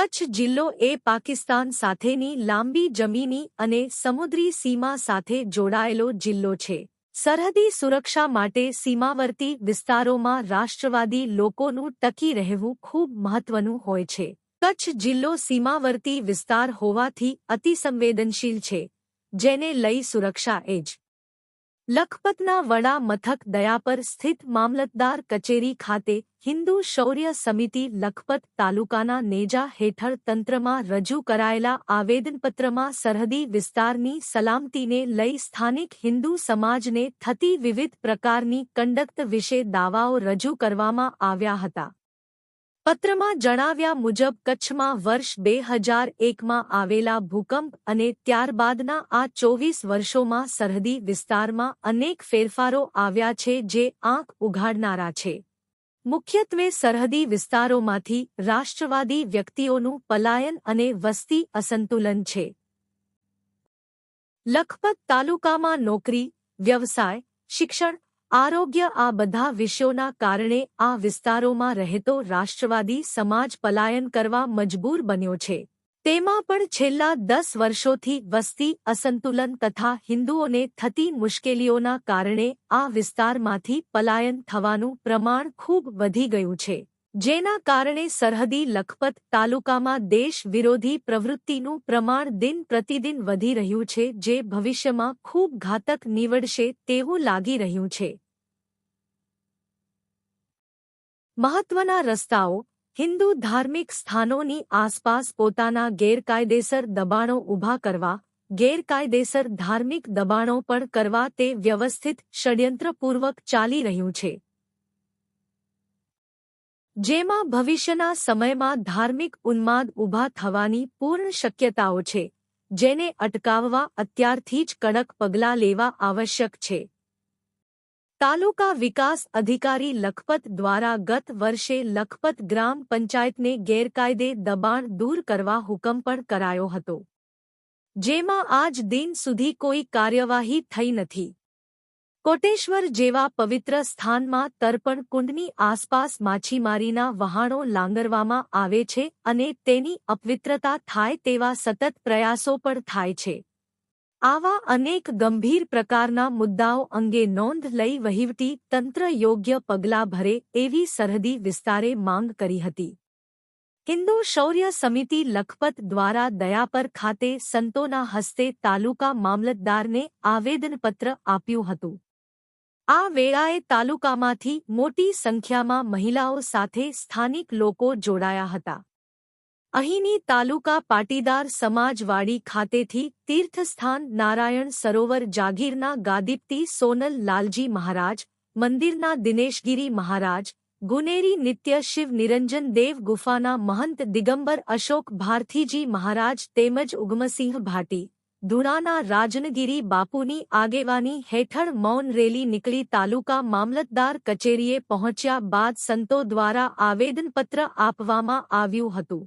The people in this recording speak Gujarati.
કચ્છ જિલ્લો એ પાકિસ્તાન સાથેની લાંબી જમીની અને સમુદ્રી સીમા સાથે જોડાયેલો જિલ્લો છે. સરહદી સુરક્ષા માટે સીમાવર્તી વિસ્તારોમાં રાષ્ટ્રવાદી લોકોનું ટકી રહેવું ખૂબ મહત્વનું હોય છે. કચ્છ જિલ્લો સીમાવર્તી વિસ્તાર હોવાથી અતિસંવેદનશીલ છે, જેને લઈ સુરક્ષા એજ લખપતના વડા મથક દયાપર સ્થિત મામલતદાર કચેરી ખાતે હિન્દુ શૌર્ય સમિતિ લખપત તાલુકાના નેજા હેઠળ તંત્રમાં રજૂ કરાયેલા આવેદનપત્રમાં સરહદી વિસ્તારની સલામતીને લઈ સ્થાનિક હિન્દુ સમાજને થતી વિવિધ પ્રકારની કંડક્ત વિશે દાવાઓ રજૂ કરવામાં આવ્યા હતા. પત્રમાં જણાવ્યા મુજબ, કચ્છમાં વર્ષ બે હજાર એકમાં આવેલા ભૂકંપ અને ત્યારબાદના આ ચોવીસ વર્ષોમાં સરહદી વિસ્તારમાં અનેક ફેરફારો આવ્યા છે જે આંખ ઉઘાડનારા છે. મુખ્યત્વે સરહદી વિસ્તારોમાંથી રાષ્ટ્રવાદી વ્યક્તિઓનું પલાયન અને વસ્તી અસંતુલન છે. લખપત તાલુકામાં નોકરી, વ્યવસાય, શિક્ષણ આરોગ્ય આ બધા વિષયોના કારણે આ વિસ્તારોમાં રહેતો રાષ્ટ્રવાદી સમાજ પલાયન કરવા મજબૂર બન્યો છે. તેમાં પણ છેલ્લા દસ વર્ષોથી વસ્તી, અસંતુલન તથા હિન્દુઓને થતી મુશ્કેલીઓના કારણે આ વિસ્તારમાંથી પલાયન થવાનું પ્રમાણ ખૂબ વધી ગયું છે. જેના કારણે સરહદી લખપત તાલુકામાં દેશ વિરોધી પ્રવૃત્તિનું પ્રમાણ દિન પ્રતિદિન વધી રહ્યું છે, જે ભવિષ્યમાં ખૂબ ઘાતક નીવડશે તેવું લાગી રહ્યું છે. મહત્વના રસ્તાઓ, હિન્દુ ધાર્મિક સ્થાનોની આસપાસ પોતાના ગેરકાયદેસર દબાણો ઊભા કરવા, ગેરકાયદેસર ધાર્મિક દબાણો પણ કરવા તે વ્યવસ્થિત ષડયંત્રપૂર્વક ચાલી રહ્યું છે. જેમાં ભવિષ્યના સમયમાં ધાર્મિક ઉન્માદ ઊભા થવાની પૂર્ણ શક્યતાઓ છે, જેને અટકાવવા અત્યારથી જ કડક પગલાં લેવા આવશ્યક છે. તાલુકા વિકાસ અધિકારી લખપત દ્વારા ગત વર્ષે લખપત ગ્રામ પંચાયતને ગેરકાયદે દબાણ દૂર કરવા હુકમ પણ કરાયો હતો. જેમાં આજ દિન સુધી કોઈ કાર્યવાહી થઈ નથી. કોટેશ્વર જેવા પવિત્ર સ્થાનમાં તર્પણ કુંડની આસપાસ માછીમારીના વહાણો લાંગરવામાં આવે છે અને તેની અપવિત્રતા થાય તેવા સતત પ્રયાસો પણ થાય છે. આવા અનેક ગંભીર પ્રકારના મુદ્દાઓ અંગે નોંધ લઈ વહીવટી તંત્ર યોગ્ય પગલાં ભરે એવી સરહદી વિસ્તારે માંગ કરી હતી. હિન્દુ શૌર્ય સમિતિ લખપત દ્વારા દયાપર ખાતે સંતોના હસ્તે તાલુકા મામલતદારને આવેદનપત્ર આપ્યું હતું. આ વેળાએ તાલુકામાંથી મોટી સંખ્યામાં મહિલાઓ સાથે સ્થાનિક લોકો જોડાયા હતા. અહીંની તાલુકા પાટીદાર સમાજવાડી ખાતેથી તીર્થસ્થાન નારાયણ સરોવર જાગીરના ગાદીપ્તી સોનલ લાલજી મહારાજ, મંદિરના દિનેશગીરી મહારાજ, ગુનેરી નિત્ય શિવ નિરંજન દેવ ગુફાના મહંત દિગંબર અશોક ભારથીજી મહારાજ તેમજ ઉગમસિંહ ભાટી ધુણાના રાજનગીરી બાપુની આગેવાની હેઠળ મૌન રેલી નીકળી તાલુકા મામલતદાર કચેરીએ પહોંચ્યા બાદ સંતો દ્વારા આવેદનપત્ર આપવામાં આવ્યું હતું.